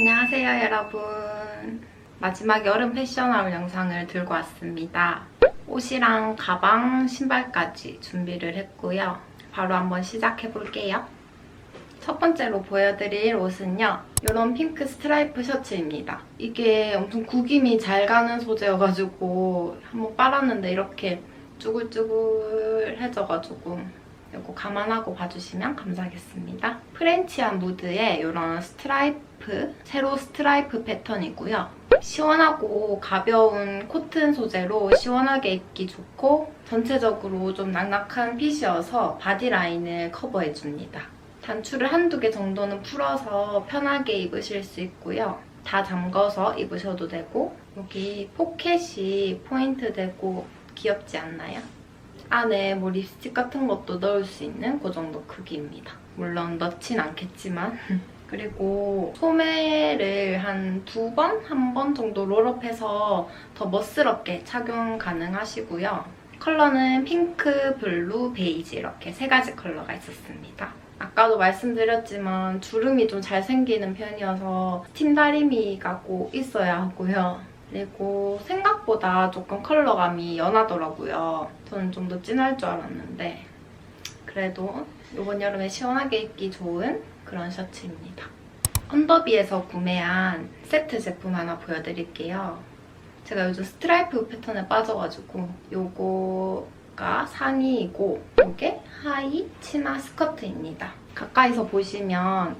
안녕하세요 여러분. 마지막 여름 패션하울 영상을 들고 왔습니다. 옷이랑 가방, 신발까지 준비를 했고요. 바로 한번 시작해 볼게요. 첫 번째로 보여드릴 옷은요 이런 핑크 스트라이프 셔츠입니다. 이게 엄청 구김이 잘 가는 소재여가지고 한번 빨았는데 이렇게 쭈글쭈글해져가지고 이거 감안하고 봐주시면 감사하겠습니다. 프렌치한 무드의 이런 스트라이프, 세로 스트라이프 패턴이고요. 시원하고 가벼운 코튼 소재로 시원하게 입기 좋고 전체적으로 좀 낙낙한 핏이어서 바디라인을 커버해줍니다. 단추를 한두 개 정도는 풀어서 편하게 입으실 수 있고요. 다 잠궈서 입으셔도 되고 여기 포켓이 포인트 되고 귀엽지 않나요? 안에 뭐 립스틱 같은 것도 넣을 수 있는 그 정도 크기입니다. 물론 넣진 않겠지만 그리고 소매를 한 두 번, 한 번 정도 롤업해서 더 멋스럽게 착용 가능하시고요. 컬러는 핑크, 블루, 베이지 이렇게 세 가지 컬러가 있었습니다. 아까도 말씀드렸지만 주름이 좀 잘 생기는 편이어서 스팀 다리미가 꼭 있어야 하고요. 그리고 생각보다 조금 컬러감이 연하더라고요. 저는 좀 더 진할 줄 알았는데 그래도 이번 여름에 시원하게 입기 좋은 그런 셔츠입니다. 언더비에서 구매한 세트 제품 하나 보여드릴게요. 제가 요즘 스트라이프 패턴에 빠져가지고 요거가 상의이고 요게 하의 치마 스커트입니다. 가까이서 보시면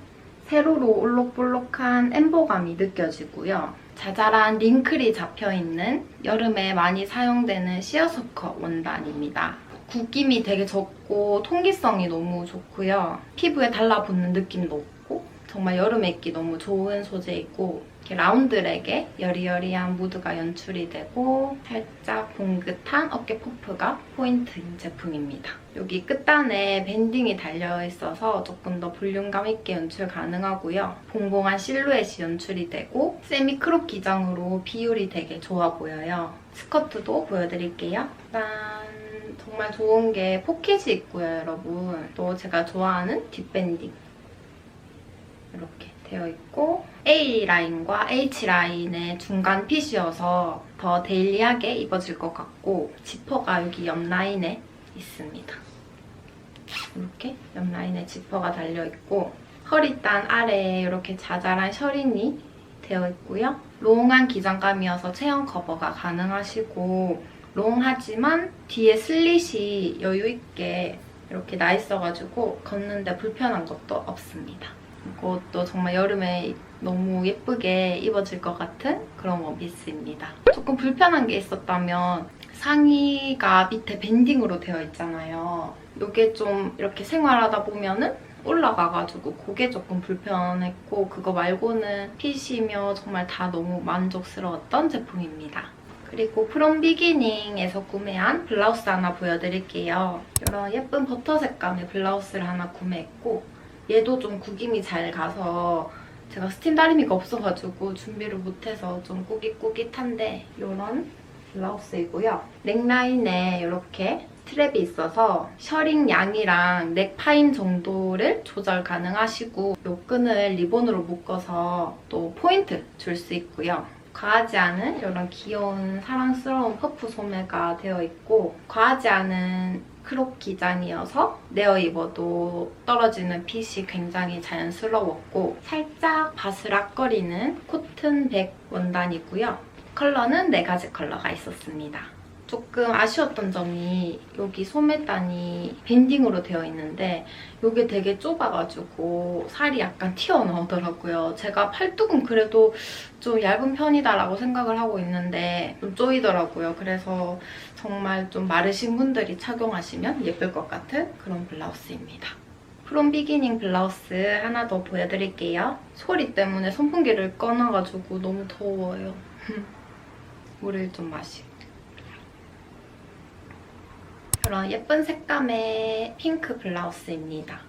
세로로 올록볼록한 엠보감이 느껴지고요. 자잘한 링클이 잡혀있는 여름에 많이 사용되는 시어서커 원단입니다. 굽김이 되게 적고 통기성이 너무 좋고요. 피부에 달라붙는 느낌도 없고 정말 여름에 입기 너무 좋은 소재이고 이렇게 라운드렉에 여리여리한 무드가 연출이 되고 살짝 봉긋한 어깨 퍼프가 포인트인 제품입니다. 여기 끝단에 밴딩이 달려있어서 조금 더 볼륨감 있게 연출 가능하고요. 봉봉한 실루엣이 연출이 되고 세미 크롭 기장으로 비율이 되게 좋아 보여요. 스커트도 보여드릴게요. 짠! 정말 좋은 게 포켓이 있고요, 여러분. 또 제가 좋아하는 뒷밴딩. 이렇게 되어 있고 A라인과 H라인의 중간 핏이어서 더 데일리하게 입어질 것 같고 지퍼가 여기 옆 라인에 있습니다. 이렇게 옆 라인에 지퍼가 달려있고 허리단 아래에 이렇게 자잘한 셔링이 되어 있고요. 롱한 기장감이어서 체형 커버가 가능하시고 롱하지만 뒤에 슬릿이 여유있게 이렇게 나 있어가지고 걷는데 불편한 것도 없습니다. 이것도 정말 여름에 너무 예쁘게 입어질 것 같은 그런 원피스입니다. 조금 불편한 게 있었다면 상의가 밑에 밴딩으로 되어 있잖아요. 이게 좀 이렇게 생활하다 보면은 올라가가지고 그게 조금 불편했고 그거 말고는 핏이며 정말 다 너무 만족스러웠던 제품입니다. 그리고 프롬 비기닝에서 구매한 블라우스 하나 보여드릴게요. 이런 예쁜 버터 색감의 블라우스를 하나 구매했고 얘도 좀 구김이 잘 가서 제가 스팀 다리미가 없어가지고 준비를 못해서 좀 꾸깃꾸깃한데 이런 블라우스이고요. 넥라인에 이렇게 스트랩이 있어서 셔링 양이랑 넥 파임 정도를 조절 가능하시고 이 끈을 리본으로 묶어서 또 포인트 줄 수 있고요. 과하지 않은 이런 귀여운 사랑스러운 퍼프 소매가 되어 있고 과하지 않은 크롭 기장이어서 내어 입어도 떨어지는 핏이 굉장히 자연스러웠고 살짝 바스락거리는 코튼 백 원단이고요. 컬러는 4가지 컬러가 있었습니다. 조금 아쉬웠던 점이 여기 소매단이 밴딩으로 되어 있는데 이게 되게 좁아가지고 살이 약간 튀어나오더라고요. 제가 팔뚝은 그래도 좀 얇은 편이다라고 생각을 하고 있는데 좀 쪼이더라고요. 그래서 정말 좀 마르신 분들이 착용하시면 예쁠 것 같은 그런 블라우스입니다. 프롬 비기닝 블라우스 하나 더 보여드릴게요. 소리 때문에 선풍기를 꺼놔가지고 너무 더워요. 물을 좀 마시고. 그런 예쁜 색감의 핑크 블라우스입니다.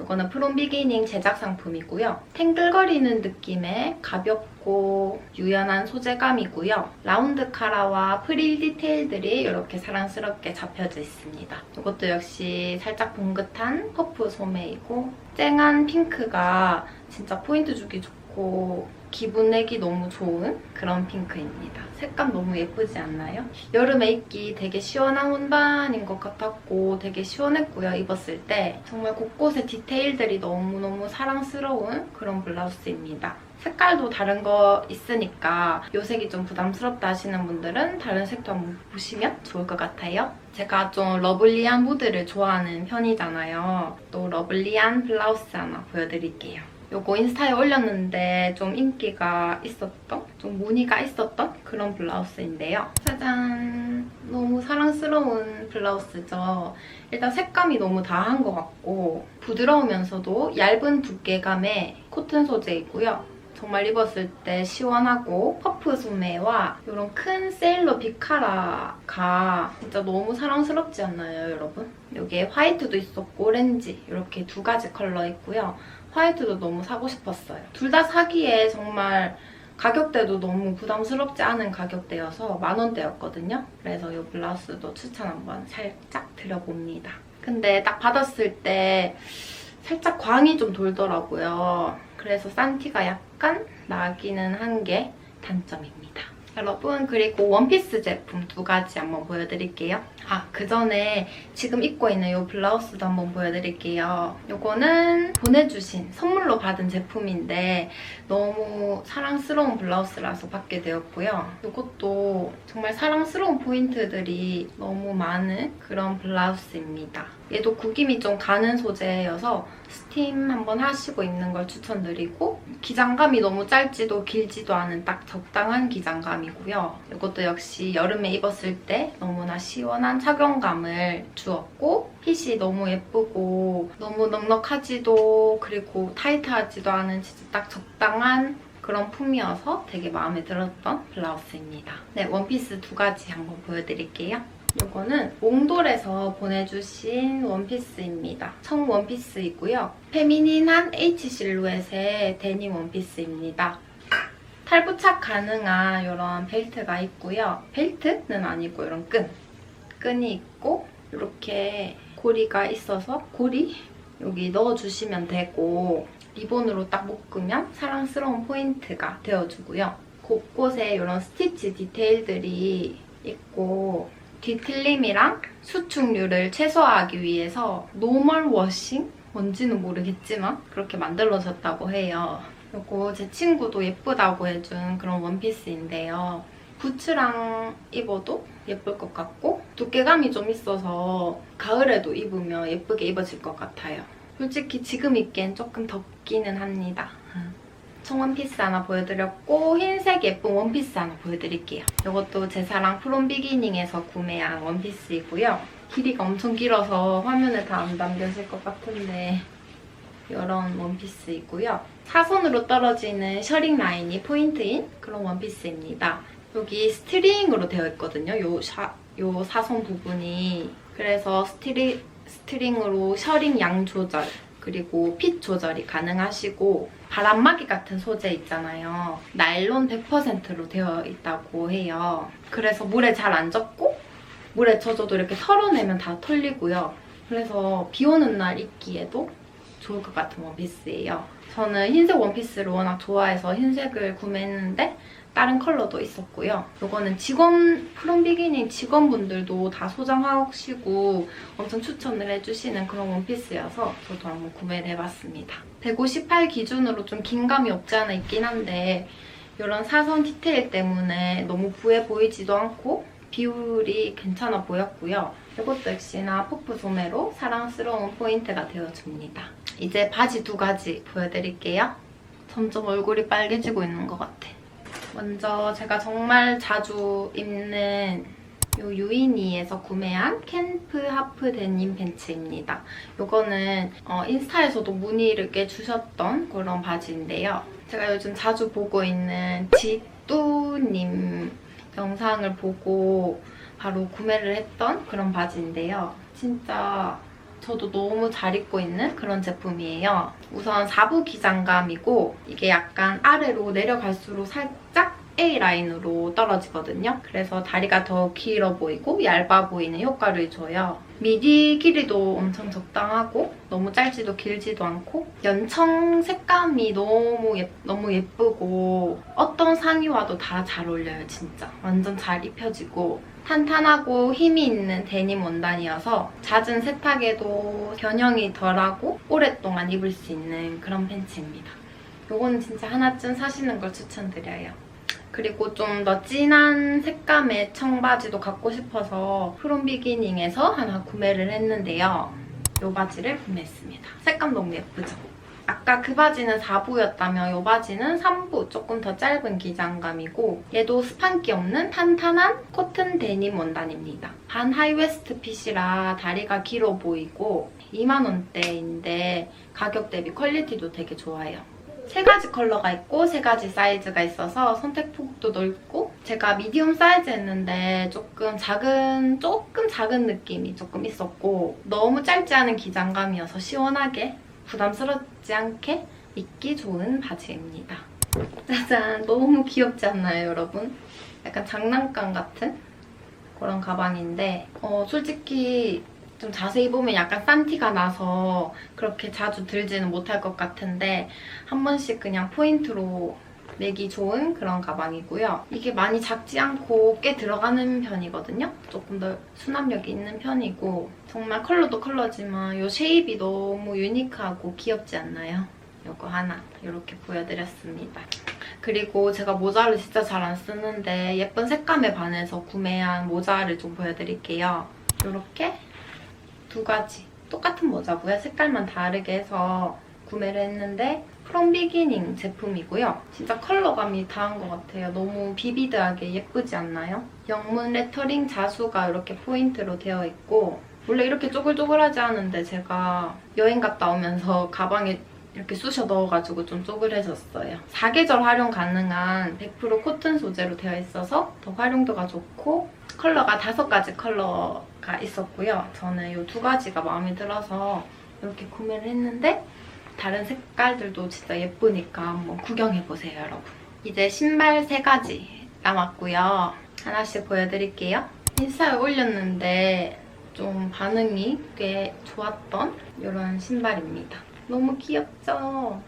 이거는 프롬 비기닝 제작 상품이고요. 탱글거리는 느낌의 가볍고 유연한 소재감이고요. 라운드 카라와 프릴 디테일들이 이렇게 사랑스럽게 잡혀져 있습니다. 이것도 역시 살짝 봉긋한 퍼프 소매이고 쨍한 핑크가 진짜 포인트 주기 좋고 기분 내기 너무 좋은 그런 핑크입니다. 색감 너무 예쁘지 않나요? 여름에 입기 되게 시원한 운반인 것 같았고 되게 시원했고요. 입었을 때 정말 곳곳에 디테일들이 너무너무 사랑스러운 그런 블라우스입니다. 색깔도 다른 거 있으니까 이 색이 좀 부담스럽다 하시는 분들은 다른 색도 한번 보시면 좋을 것 같아요. 제가 좀 러블리한 무드를 좋아하는 편이잖아요. 또 러블리한 블라우스 하나 보여드릴게요. 요거 인스타에 올렸는데 좀 인기가 있었던, 좀 무늬가 있었던 그런 블라우스인데요. 짜잔! 너무 사랑스러운 블라우스죠. 일단 색감이 너무 다한 것 같고 부드러우면서도 얇은 두께감의 코튼 소재이고요. 정말 입었을 때 시원하고 퍼프 소매와 이런 큰 세일러 비카라가 진짜 너무 사랑스럽지 않나요, 여러분? 여기에 화이트도 있었고 오렌지 이렇게 두 가지 컬러 있고요. 화이트도 너무 사고 싶었어요. 둘 다 사기에 정말 가격대도 너무 부담스럽지 않은 가격대여서 만 원대였거든요. 그래서 이 블라우스도 추천 한번 살짝 드려봅니다. 근데 딱 받았을 때 살짝 광이 좀 돌더라고요. 그래서 산티가 약간 나기는 한 게 단점입니다. 여러분 그리고 원피스 제품 두 가지 한번 보여드릴게요. 아, 그 전에 지금 입고 있는 이 블라우스도 한번 보여드릴게요. 이거는 보내주신 선물로 받은 제품인데 너무 사랑스러운 블라우스라서 받게 되었고요. 이것도 정말 사랑스러운 포인트들이 너무 많은 그런 블라우스입니다. 얘도 구김이 좀 가는 소재여서 스팀 한번 하시고 입는 걸 추천드리고 기장감이 너무 짧지도 길지도 않은 딱 적당한 기장감이고요. 이것도 역시 여름에 입었을 때 너무나 시원한 착용감을 주었고 핏이 너무 예쁘고 너무 넉넉하지도 그리고 타이트하지도 않은 진짜 딱 적당한 그런 품이어서 되게 마음에 들었던 블라우스입니다. 네, 원피스 두 가지 한번 보여드릴게요. 이거는 몽돌에서 보내주신 원피스입니다. 청 원피스이고요. 페미닌한 H 실루엣의 데님 원피스입니다. 탈부착 가능한 이런 벨트가 있고요. 벨트는 아니고 이런 끈. 끈이 있고 이렇게 고리가 있어서 고리 여기 넣어주시면 되고 리본으로 딱 묶으면 사랑스러운 포인트가 되어주고요. 곳곳에 이런 스티치 디테일들이 있고 뒤틀림이랑 수축률을 최소화하기 위해서 노멀 워싱? 뭔지는 모르겠지만 그렇게 만들어졌다고 해요. 이거 제 친구도 예쁘다고 해준 그런 원피스인데요. 부츠랑 입어도 예쁠 것 같고 두께감이 좀 있어서 가을에도 입으면 예쁘게 입어질 것 같아요. 솔직히 지금 입기엔 조금 덥기는 합니다. 청 원피스 하나 보여드렸고 흰색 예쁜 원피스 하나 보여드릴게요. 이것도 제 사랑 프롬 비기닝에서 구매한 원피스이고요. 길이가 엄청 길어서 화면에 다 안 담겨질 것 같은데 이런 원피스이고요. 사선으로 떨어지는 셔링 라인이 포인트인 그런 원피스입니다. 여기 스트링으로 되어 있거든요. 요, 샤, 요 사선 부분이. 그래서 스트리, 스트링으로 셔링 양 조절 그리고 핏 조절이 가능하시고 바람막이 같은 소재 있잖아요. 나일론 100%로 되어 있다고 해요. 그래서 물에 잘 안 젖고 물에 젖어도 이렇게 털어내면 다 털리고요. 그래서 비 오는 날 입기에도 좋을 것 같은 원피스예요. 저는 흰색 원피스를 워낙 좋아해서 흰색을 구매했는데 다른 컬러도 있었고요. 이거는 직원, 프롬 비기닝 직원분들도 다 소장하시고 엄청 추천을 해주시는 그런 원피스여서 저도 한번 구매를 해봤습니다. 158 기준으로 좀 긴감이 없지 않아 있긴 한데 이런 사선 디테일 때문에 너무 부해 보이지도 않고 비율이 괜찮아 보였고요. 이것도 역시나 퍼프 소매로 사랑스러운 포인트가 되어줍니다. 이제 바지 두 가지 보여드릴게요. 점점 얼굴이 빨개지고 있는 것 같아. 먼저 제가 정말 자주 입는 요 유이니에서 구매한 캠프 하프 데님 팬츠입니다. 이거는 어, 인스타에서도 문의를 꽤 주셨던 그런 바지인데요. 제가 요즘 자주 보고 있는 지뚜님 영상을 보고 바로 구매를 했던 그런 바지인데요. 진짜 저도 너무 잘 입고 있는 그런 제품이에요. 우선 4부 기장감이고 이게 약간 아래로 내려갈수록 살짝 A라인으로 떨어지거든요. 그래서 다리가 더 길어 보이고 얇아 보이는 효과를 줘요. 미디 길이도 엄청 적당하고 너무 짧지도 길지도 않고 연청 색감이 너무, 예, 너무 예쁘고 어떤 상의와도 다 잘 어울려요, 진짜. 완전 잘 입혀지고 탄탄하고 힘이 있는 데님 원단이어서 잦은 세탁에도 변형이 덜하고 오랫동안 입을 수 있는 그런 팬츠입니다. 요거는 진짜 하나쯤 사시는 걸 추천드려요. 그리고 좀 더 진한 색감의 청바지도 갖고 싶어서 프롬 비기닝에서 하나 구매를 했는데요. 이 바지를 구매했습니다. 색감 너무 예쁘죠? 아까 그 바지는 4부였다면 이 바지는 3부, 조금 더 짧은 기장감이고 얘도 스판기 없는 탄탄한 코튼 데님 원단입니다. 반 하이웨스트 핏이라 다리가 길어 보이고 2만원대인데 가격 대비 퀄리티도 되게 좋아요. 세 가지 컬러가 있고 세 가지 사이즈가 있어서 선택폭도 넓고 제가 미디움 사이즈 했는데 조금 작은 조금 작은 느낌이 조금 있었고 너무 짧지 않은 기장감이어서 시원하게 부담스럽지 않게 입기 좋은 바지입니다. 짜잔 너무 귀엽지 않나요 여러분? 약간 장난감 같은 그런 가방인데 어, 솔직히 좀 자세히 보면 약간 싼 티가 나서 그렇게 자주 들지는 못할 것 같은데 한 번씩 그냥 포인트로 매기 좋은 그런 가방이고요. 이게 많이 작지 않고 꽤 들어가는 편이거든요. 조금 더 수납력이 있는 편이고 정말 컬러도 컬러지만 이 쉐입이 너무 유니크하고 귀엽지 않나요? 이거 하나 이렇게 보여드렸습니다. 그리고 제가 모자를 진짜 잘 안 쓰는데 예쁜 색감에 반해서 구매한 모자를 좀 보여드릴게요. 이렇게 두 가지 똑같은 모자고요. 색깔만 다르게 해서 구매를 했는데 프롬 비기닝 제품이고요. 진짜 컬러감이 다한 것 같아요. 너무 비비드하게 예쁘지 않나요? 영문 레터링 자수가 이렇게 포인트로 되어 있고 원래 이렇게 쪼글쪼글하지 않은데 제가 여행 갔다 오면서 가방에 이렇게 쑤셔 넣어가지고 좀 쪼글해졌어요. 사계절 활용 가능한 100% 코튼 소재로 되어 있어서 더 활용도가 좋고 컬러가 다섯 가지 컬러가 있었고요. 저는 이 두 가지가 마음에 들어서 이렇게 구매를 했는데 다른 색깔들도 진짜 예쁘니까 한번 구경해보세요, 여러분. 이제 신발 세 가지 남았고요. 하나씩 보여드릴게요. 인스타에 올렸는데 좀 반응이 꽤 좋았던 이런 신발입니다. 너무 귀엽죠?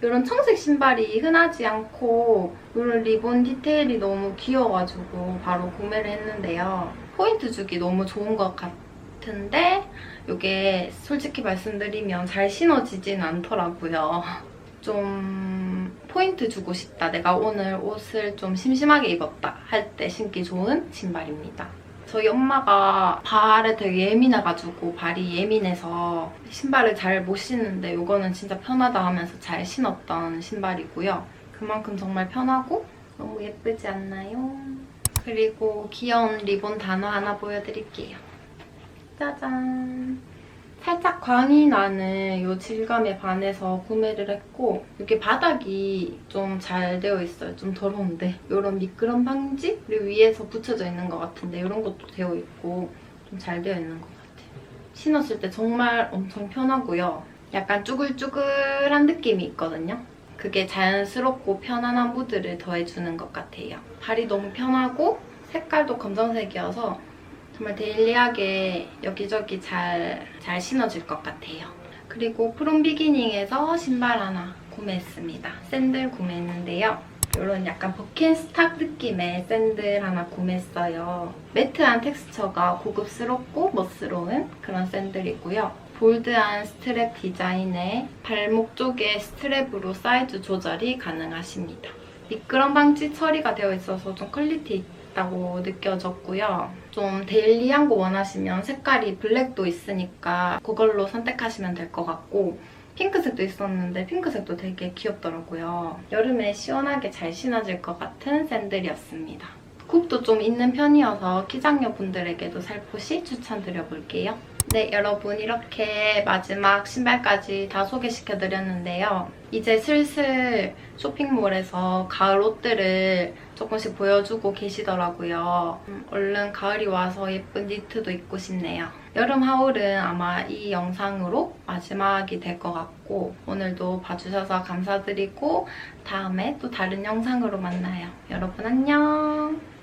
이런 청색 신발이 흔하지 않고 이런 리본 디테일이 너무 귀여워가지고 바로 구매를 했는데요. 포인트 주기 너무 좋은 것 같 은데 이게 솔직히 말씀드리면 잘 신어지진 않더라고요. 좀 포인트 주고 싶다. 내가 오늘 옷을 좀 심심하게 입었다 할 때 신기 좋은 신발입니다. 저희 엄마가 발에 되게 예민해가지고 발이 예민해서 신발을 잘 못 신는데 이거는 진짜 편하다 하면서 잘 신었던 신발이고요. 그만큼 정말 편하고 너무 예쁘지 않나요? 그리고 귀여운 리본 단어 하나 보여드릴게요. 짜잔! 살짝 광이 나는 이 질감에 반해서 구매를 했고 이게 바닥이 좀 잘 되어 있어요. 좀 더러운데 이런 미끄럼 방지를 위에서 붙여져 있는 것 같은데 이런 것도 되어 있고 좀 잘 되어 있는 것 같아요. 신었을 때 정말 엄청 편하고요. 약간 쭈글쭈글한 느낌이 있거든요. 그게 자연스럽고 편안한 무드를 더해주는 것 같아요. 발이 너무 편하고 색깔도 검정색이어서 정말 데일리하게 여기저기 잘, 잘 신어질 것 같아요. 그리고 프롬 비기닝에서 신발 하나 구매했습니다. 샌들 구매했는데요. 이런 약간 버킨스탁 느낌의 샌들 하나 구매했어요. 매트한 텍스처가 고급스럽고 멋스러운 그런 샌들이고요. 볼드한 스트랩 디자인에 발목 쪽에 스트랩으로 사이즈 조절이 가능하십니다. 미끄럼 방지 처리가 되어 있어서 좀 퀄리티 있다고 느껴졌고요. 좀 데일리한 거 원하시면 색깔이 블랙도 있으니까 그걸로 선택하시면 될 것 같고 핑크색도 있었는데 핑크색도 되게 귀엽더라고요. 여름에 시원하게 잘 신어질 것 같은 샌들이었습니다. 굽도 좀 있는 편이어서 키장녀 분들에게도 살포시 추천드려볼게요. 네, 여러분 이렇게 마지막 신발까지 다 소개시켜드렸는데요. 이제 슬슬 쇼핑몰에서 가을 옷들을 조금씩 보여주고 계시더라고요. 음, 얼른 가을이 와서 예쁜 니트도 입고 싶네요. 여름 하울은 아마 이 영상으로 마지막이 될 것 같고 오늘도 봐주셔서 감사드리고 다음에 또 다른 영상으로 만나요. 여러분 안녕!